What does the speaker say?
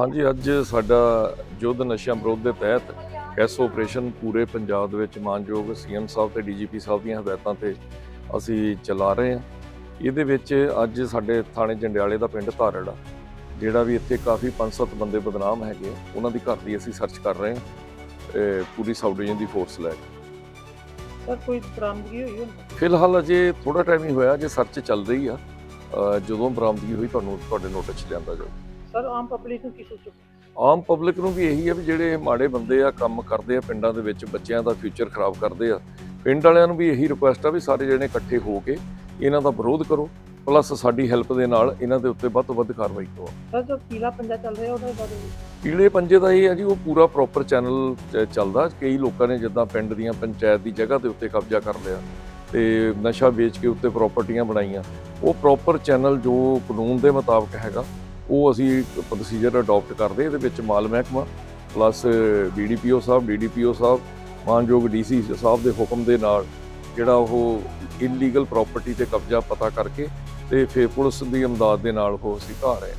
ਹਾਂਜੀ ਅੱਜ ਸਾਡਾ ਯੁੱਧ ਨਸ਼ਿਆਂ ਵਿਰੋਧ ਦੇ ਤਹਿਤ ਕੈਸ ਆਪਰੇਸ਼ਨ ਪੂਰੇ ਪੰਜਾਬ ਦੇ ਵਿੱਚ ਮਾਨਯੋਗ ਸੀਐਮ ਸਾਹਿਬ ਤੇ ਡੀਜੀਪੀ ਸਾਹਿਬ ਦੀਆਂ ਹਦਾਇਤਾਂ ਤੇ ਅਸੀਂ ਚਲਾ ਰਹੇ ਹਾਂ। ਇਹਦੇ ਵਿੱਚ ਅੱਜ ਸਾਡੇ ਥਾਣੇ ਜੰਡਿਆਲੇ ਦਾ ਪਿੰਡ ਧਾਰੜ ਆ ਜਿਹੜਾ ਵੀ ਇੱਥੇ ਕਾਫੀ ਪੰਜ ਸੱਤ ਬੰਦੇ ਬਦਨਾਮ ਹੈਗੇ ਉਹਨਾਂ ਦੀ ਘਰ ਦੀ ਅਸੀਂ ਸਰਚ ਕਰ ਰਹੇ ਹਾਂ ਪੂਰੀ ਸਬ ਡਿਵੀਜ਼ਨ ਦੀ ਫੋਰਸ ਲੈ ਕੇ। ਸਰ ਕੋਈ ਬਰਾਮਦਗੀ ਹੋਈ ਹੁਣ? ਫਿਲਹਾਲ ਅਜੇ ਥੋੜਾ ਟਾਈਮ ਹੀ ਹੋਇਆ ਜੇ ਸਰਚ ਚੱਲ ਰਹੀ ਆ। ਜਦੋਂ ਬਰਾਮਦਗੀ ਹੋਈ ਤੁਹਾਨੂੰ ਤੁਹਾਡੇ ਨੋਟਿਸ 'ਚ ਲਿਆਂਦਾ ਜਾਊ ਸਰ ਆਮ ਪਬਲਿਕ ਨੂੰ ਕੀ ਸੋਚੋ ਆਮ ਪਬਲਿਕ ਨੂੰ ਵੀ ਇਹੀ ਆ ਵੀ ਜਿਹੜੇ ਮਾੜੇ ਬੰਦੇ ਆ ਕੰਮ ਕਰਦੇ ਆ ਪਿੰਡਾਂ ਦੇ ਵਿੱਚ ਬੱਚਿਆਂ ਦਾ ਫਿਊਚਰ ਖਰਾਬ ਕਰਦੇ ਆ ਪਿੰਡ ਵਾਲਿਆਂ ਨੂੰ ਵੀ ਇਹੀ ਰਿਕੁਐਸਟ ਆ ਵੀ ਸਾਰੇ ਜਣੇ ਇਕੱਠੇ ਹੋ ਕੇ ਇਹਨਾਂ ਦਾ ਵਿਰੋਧ ਕਰੋ ਪਲੱਸ ਸਾਡੀ ਹੈਲਪ ਦੇ ਨਾਲ ਇਹਨਾਂ ਦੇ ਉੱਤੇ ਵੱਧ ਤੋਂ ਵੱਧ ਕਾਰਵਾਈ ਕਰੋ। ਸਰ ਜੋ ਪੀਲਾ ਪੰਜਾ ਚੱਲ ਰਿਹਾ ਉਹਦੇ ਬਾਰੇ। ਪੀਲੇ ਪੰਜੇ ਦਾ ਇਹ ਆ ਜੀ ਉਹ ਪੂਰਾ ਪ੍ਰੋਪਰ ਚੈਨਲ ਚੱਲਦਾ। ਕਈ ਲੋਕਾਂ ਨੇ ਜਿੱਦਾਂ ਪਿੰਡ ਦੀਆਂ ਪੰਚਾਇਤ ਦੀ ਜਗ੍ਹਾ ਦੇ ਉੱਤੇ ਕਬਜ਼ਾ ਕਰ ਲਿਆ ਤੇ ਨਸ਼ਾ ਵੇਚ ਕੇ ਉੱਤੇ ਪ੍ਰਾਪਰਟੀਆਂ ਬਣਾਈਆਂ। ਉਹ ਪ੍ਰੋਪਰ ਚੈਨਲ ਜੋ ਕਾਨੂੰਨ ਦੇ ਮੁਤਾਬਕ ਹੈਗਾ ਉਹ ਅਸੀਂ ਪ੍ਰੋਸੀਜਰ ਅਡਾਪਟ ਕਰਦੇ, ਇਹਦੇ ਵਿੱਚ ਮਾਲ ਮਹਿਕਮਾ plus BDPO sahib DDPO sahib, ਮਾਨਯੋਗ ਡੀਸੀ ਸਾਹਿਬ ਦੇ ਹੁਕਮ ਦੇ ਨਾਲ ਜਿਹੜਾ ਉਹ ਇਲੀਗਲ ਪ੍ਰਾਪਰਟੀ ਤੇ ਕਬਜ਼ਾ ਪਤਾ ਕਰਕੇ ਤੇ ਫਿਰ ਪੁਲਿਸ ਦੀ ਇਮਦਾਦ ਦੇ ਨਾਲ ਉਹ ਅਸੀਂ ਢਾਹ ਰਹੇ